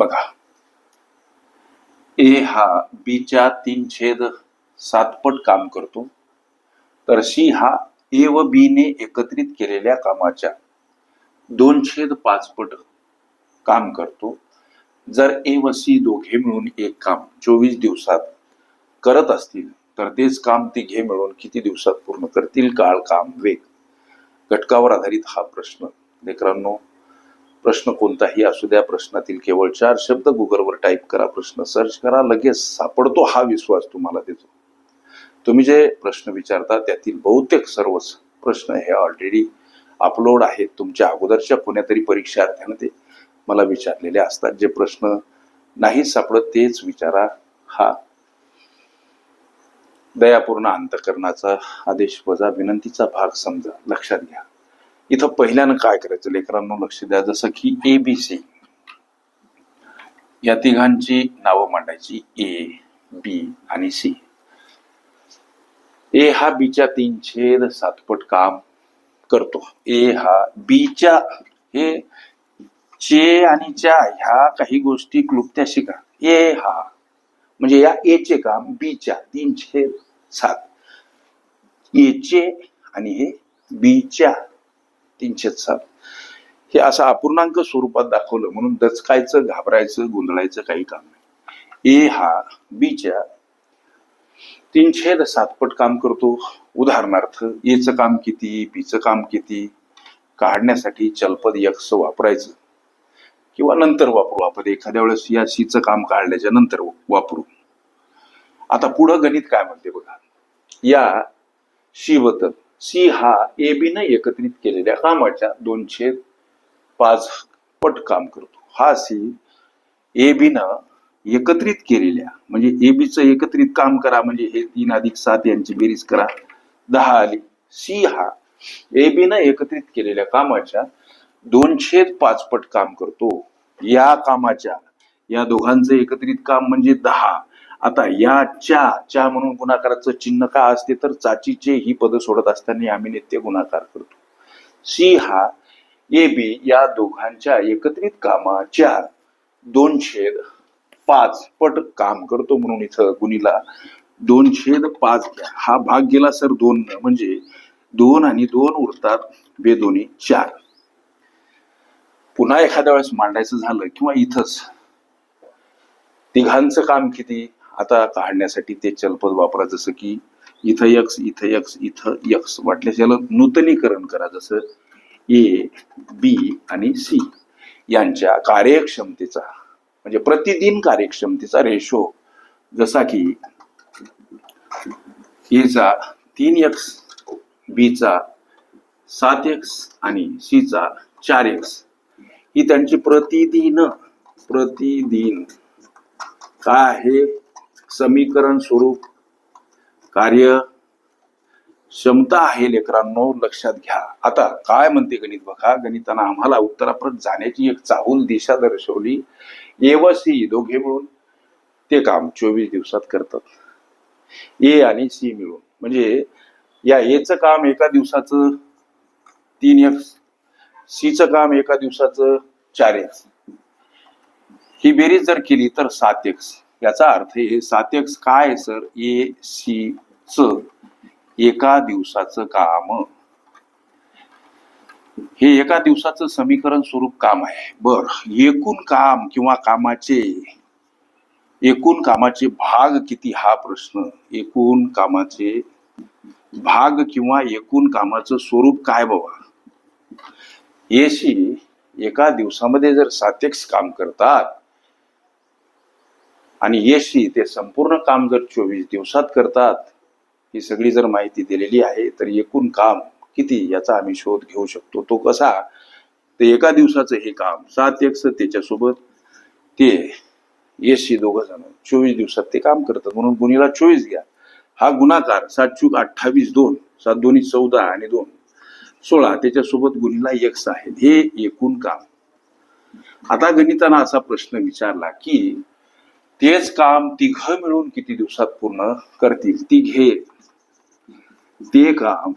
बघा. ए हा बीच्या तीन छेद सातपट काम करतो. तर सी हा ए व बी ने एकत्रित केलेल्या कामाच्या दोन छेद पाचपट काम करतो. जर ए व सी दोघे मिळून एक काम चोवीस दिवसात करत असतील तर तेच काम तिघे मिळून किती दिवसात पूर्ण करतील? काळ काम वेग. घटकावर आधारित हा प्रश्न. लेकरांनो प्रश्न कोणताही असू द्या प्रश्नातील केवळ चार शब्द गुगलवर टाईप करा प्रश्न सर्च करा लगेच सापडतो हा विश्वास तुम्हाला देतो. तुम्ही जे प्रश्न विचारता त्यातील बहुतेक सर्वच प्रश्न हे ऑलरेडी अपलोड आहेत. तुमच्या अगोदरच्या कोण्यातरी परीक्षार्थ्यानं ते मला विचारलेले असतात. जे प्रश्न नाही सापडत तेच विचारा. हा. दयापूर्ण अंतकरणाचा आदेश वजा विनंतीचा भाग समजा. लक्षात घ्या. इथं पहिल्यानं काय करायचं? लेकरांना लक्ष द्या. जसं की ए बी सी या तिघांची नावं मांडायची. ए बी आणि सी ए हा बीच्या तीन छेद सातपट काम करतो. ए हा बीच्या हे चे आणि च्या ह्या काही गोष्टी क्लुप्त्या शिका. ए हा म्हणजे या ए चे काम बीच्या तीन छेद सात. ए चे आणि हे बीच्या तीनशे सात हे असं अपूर्णांक स्वरूपात दाखवलं. म्हणून दचकायचं घाबरायचं गोंधळायचं काही काम नाही. ए हा बीच्या तीनशे सातपट काम करतो. उदाहरणार्थ एचं काम किती बीचं काम किती काढण्यासाठी चलपद यक्स वापरायचं. किंवा नंतर वापरू आपण. एखाद्या वेळेस या सीचं काम काढल्याच्या नंतर वापरू. आता पुढं गणित काय म्हणते बघा. या शिवत सी हा ए बी न एकत्रित केलेल्या कामाच्या दोनशे पाच पट काम करतो. हा सी ए बी न एकत्रित केलेल्या म्हणजे ए बीचं एकत्रित काम करा म्हणजे हे तीन अधिक सात यांची बेरीज करा दहा आली. सी हा ए बी न एकत्रित केलेल्या कामाच्या दोनशे पाच पट काम करतो. या कामाच्या या दोघांचं एकत्रित काम म्हणजे दहा. आता या च्या च्या म्हणून गुणाकाराचं चिन्ह का असते तर चाचीचे ही पद सोडत असताना आम्ही नित्य गुणाकार करतो. सी हा ए बी या दोघांच्या एकत्रित कामाच्या दोन छेद पाच पट काम करतो म्हणून इथं गुणीला. दोन छेद पाच हा भाग गेला सर दोन म्हणजे दोन आणि दोन उरतात बेदोनी चार. पुन्हा एखाद्या वेळेस मांडायचं झालं किंवा इथंच. तिघांचं काम किती? आता काढण्यासाठी ते चलपद वापरा जसं की इथं यक्स इथं यक्स इथं यक्स वाटल्यास याला नूतनीकरण करा जसं ए बी आणि सी यांच्या कार्यक्षमतेचा म्हणजे प्रतिदिन कार्यक्षमतेचा रेशो जसा की एचा तीन एक्स बीचा सात एक्स आणि सीचा चार एक्स ही त्यांची प्रतिदिन प्रतिदिन काय आहे? समीकरण स्वरूप कार्य. क्षमता आहे लेकरांनो लक्षात घ्या. आता काय म्हणते गणित बघा. गणितानं आम्हाला उत्तरापर्यंत जाण्याची एक चाहूल दिशा दर्शवली. ए सी दोघे मिळून ते काम चोवीस दिवसात करतात. ए आणि सी मिळून. म्हणजे या एचं काम एका दिवसाचं तीन एक्स सीचं काम एका दिवसाचं चार एक्स ही बेरीज जर केली तर सात एक्स याचा अर्थ हे सात्यक्ष काय आहे सर? ए सी च. एका दिवसाचं काम. हे एका दिवसाचं समीकरण स्वरूप काम आहे. बर. एकूण काम किंवा कामाचे एकूण कामाचे भाग किती हा प्रश्न. एकूण कामाचे भाग किंवा एकूण कामाचं स्वरूप काय बाबा? एसी एका दिवसामध्ये जर सात्यक्ष काम करतात आणि एसी ते संपूर्ण काम जर चोवीस दिवसात करतात ही सगळी जर माहिती दिलेली आहे तर एकूण काम किती याचा आम्ही शोध घेऊ शकतो. तो कसा? ते एका दिवसाचं हे काम सात एक त्याच्यासोबत ते एसी दोघं जण चोवीस दिवसात ते काम करतात. म्हणून गुन्हेला चोवीस घ्या. हा गुणाकार सात चूक अठ्ठावीस दोन सात दोन्ही चौदा आणि दोन सोळा त्याच्यासोबत गुन्हेला एक्स आहे. हे एकूण काम. आता गणितानं असा प्रश्न विचारला की तेच काम तिघ मिळून किती दिवसात पूर्ण करतील तिघे ते काम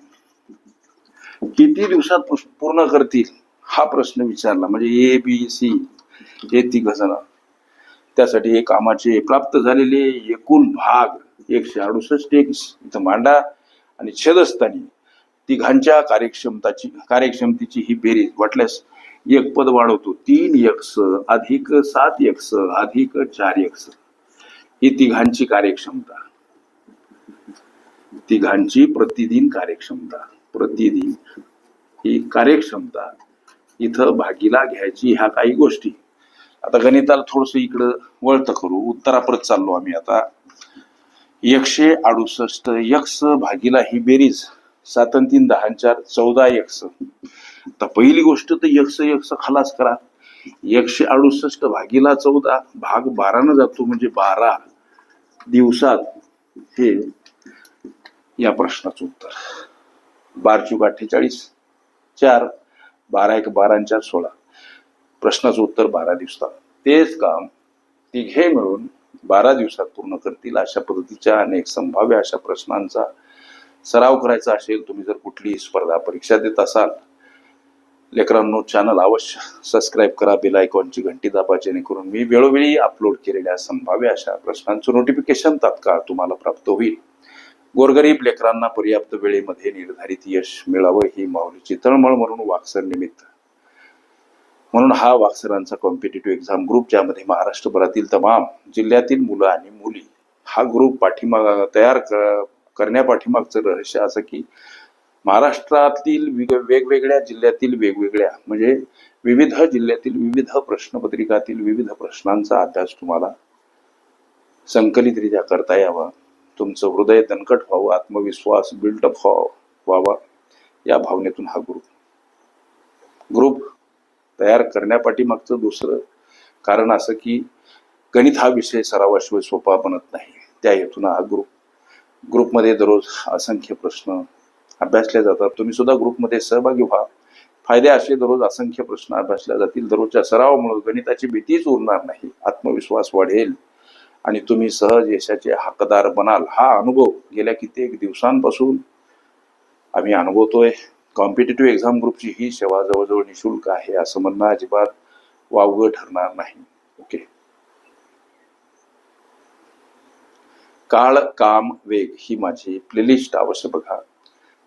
किती दिवसात पूर्ण करतील हा प्रश्न विचारला. म्हणजे ए बी सी हे तिघ जण. त्यासाठी हे कामाचे प्राप्त झालेले एकूण भाग एकशे अडुसष्ट एक इथं मांडा आणि छेदस्थानी तिघांच्या कार्यक्षमताची कार्यक्षमतेची ही बेरीज वाटल्यास एक पद वाढवतो. तीन यक्ष अधिक सात यक्ष अधिक चार यक्ष. ही तिघांची कार्यक्षमता. तिघांची प्रतिदिन कार्यक्षमता. प्रतिदिन ही कार्यक्षमता इथं भागीला घ्यायची ह्या काही गोष्टी. आता गणिताला थोडस इकडं वळत करू. उत्तराप्रत चाललो आम्ही आता. एकशे अडुसष्ट यक्ष भागीला ही बेरीज. सात तीन दहा चार चौदा यक्ष. तर पहिली गोष्ट तर यक्ष यक्ष खलास करा. एकशे अडुसष्ट भागीला चौदा भाग बारानं जातो म्हणजे बारा दिवसात हे या प्रश्नाचं उत्तर. बार चुक अठ्ठेचाळीस चार बारा एक बारा चार सोळा. प्रश्नाचं उत्तर बारा दिवसात. तेच काम तिघे मिळून बारा दिवसात पूर्ण करतील अशा पद्धतीच्या अनेक संभाव्य अशा प्रश्नांचा सराव करायचा असेल तुम्ही जर कुठलीही स्पर्धा परीक्षा देत असाल लेकरांनो चॅनल अवश्य सबस्क्राईब करा बेल आयकॉनची घंटी दाबा जेणेकरून मी वेळोवेळी अपलोड केलेल्या संभाव्य अशा प्रश्नांचं नोटिफिकेशन तात्काळ तुम्हाला प्राप्त होईल. गोरगरीब लेकरांना पर्याप्त वेळेमध्ये निर्धारित यश मिळावं ही माऊलीची तळमळ म्हणून वाक्सर निमित्त. म्हणून हा वाक्सरांचा कॉम्पिटेटिव्ह एक्झाम ग्रुप ज्यामध्ये महाराष्ट्रभरातील तमाम जिल्ह्यातील मुलं आणि मुली हा ग्रुप पाठीमाग तयार क- करण्यापाठीमागचं रहस्य असं की महाराष्ट्रातील वेगवेगळ्या जिल्ह्यातील वेगवेगळ्या म्हणजे विविध जिल्ह्यातील विविध प्रश्नपत्रिकातील विविध प्रश्नांचा अभ्यास तुम्हाला संकलितरित्या करता यावा. तुमचं हृदय दणकट व्हावं आत्मविश्वास बिल्डअप व्हावं व्हावा या भावनेतून हा ग्रुप ग्रुप तयार करण्यापाठीमागचं दुसरं कारण असं की गणित हा विषय सरावाशिवाय सोपा बनत नाही. त्या हेतून हा ग्रुप ग्रुपमध्ये दररोज असंख्य प्रश्न अभ्यासले जातात. तुम्ही सुद्धा ग्रुपमध्ये सहभागी व्हा. फायदे असे दररोज असंख्य प्रश्न अभ्यासले जातील. दररोजच्या सरावामुळे गणिताची भीतीच उरणार नाही. आत्मविश्वास वाढेल. आणि तुम्ही सहज यशाचे हकदार बनाल. हा अनुभव गेल्या कित्येक दिवसांपासून आम्ही अनुभवतोय. कॉम्पिटेटिव्ह एक्झाम ग्रुपची ही सेवा जवळजवळ निशुल्क आहे असं म्हणणं अजिबात वावगं ठरणार नाही. ओके? काळ काम वेग ही माझी प्लेलिस्ट. अवश्य बघा.